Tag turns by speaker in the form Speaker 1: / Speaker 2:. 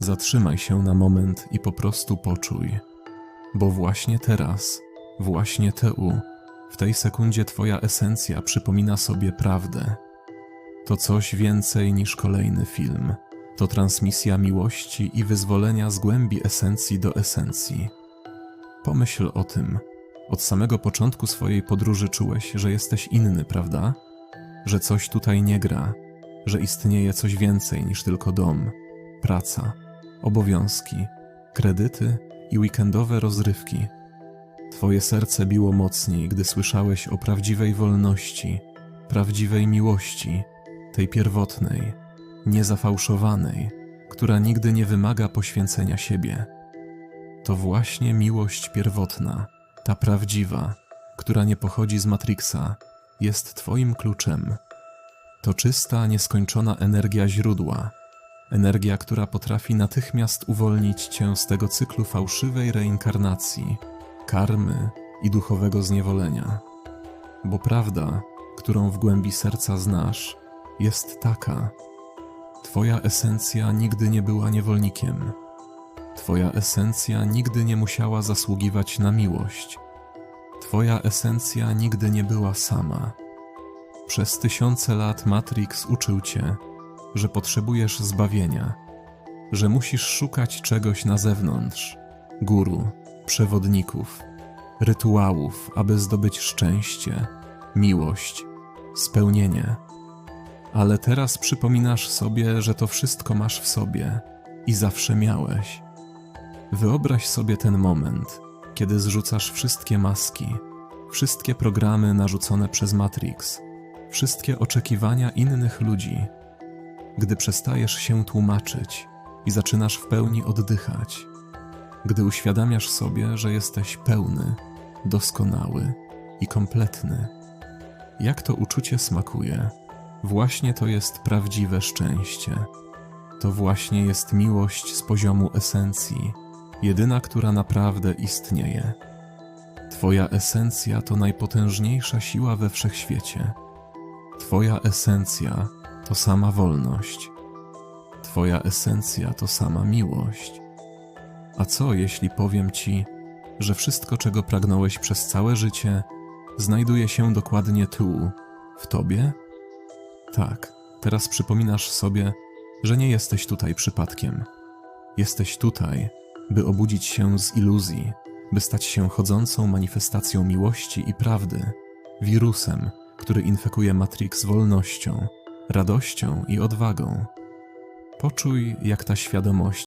Speaker 1: Zatrzymaj się na moment i po prostu poczuj. Bo właśnie teraz, właśnie tu, w tej sekundzie Twoja esencja przypomina sobie prawdę. To coś więcej niż kolejny film. To transmisja miłości i wyzwolenia z głębi esencji do esencji. Pomyśl o tym. Od samego początku swojej podróży czułeś, że jesteś inny, prawda? Że coś tutaj nie gra, że istnieje coś więcej niż tylko dom, praca, obowiązki, kredyty i weekendowe rozrywki. Twoje serce biło mocniej, gdy słyszałeś o prawdziwej wolności, prawdziwej miłości, tej pierwotnej, niezafałszowanej, która nigdy nie wymaga poświęcenia siebie. To właśnie miłość pierwotna, ta prawdziwa, która nie pochodzi z Matrixa, jest Twoim kluczem. To czysta, nieskończona energia źródła, energia, która potrafi natychmiast uwolnić Cię z tego cyklu fałszywej reinkarnacji, karmy i duchowego zniewolenia. Bo prawda, którą w głębi serca znasz, jest taka: Twoja esencja nigdy nie była niewolnikiem. Twoja esencja nigdy nie musiała zasługiwać na miłość. Twoja esencja nigdy nie była sama. Przez tysiące lat Matrix uczył cię, że potrzebujesz zbawienia, że musisz szukać czegoś na zewnątrz guru, przewodników, rytuałów, aby zdobyć szczęście, miłość, spełnienie. Ale teraz przypominasz sobie, że to wszystko masz w sobie i zawsze miałeś. Wyobraź sobie ten moment, kiedy zrzucasz wszystkie maski, wszystkie programy narzucone przez Matrix, wszystkie oczekiwania innych ludzi, gdy przestajesz się tłumaczyć i zaczynasz w pełni oddychać, gdy uświadamiasz sobie, że jesteś pełny, doskonały i kompletny. Jak to uczucie smakuje? Właśnie to jest prawdziwe szczęście. To właśnie jest miłość z poziomu esencji, jedyna, która naprawdę istnieje. Twoja esencja to najpotężniejsza siła we wszechświecie. Twoja esencja to sama wolność. Twoja esencja to sama miłość. A co jeśli powiem ci, że wszystko, czego pragnąłeś przez całe życie, znajduje się dokładnie tu, w tobie? Tak, teraz przypominasz sobie, że nie jesteś tutaj przypadkiem. Jesteś tutaj, by obudzić się z iluzji, by stać się chodzącą manifestacją miłości i prawdy, wirusem, który infekuje Matrix wolnością, radością i odwagą. Poczuj, jak ta świadomość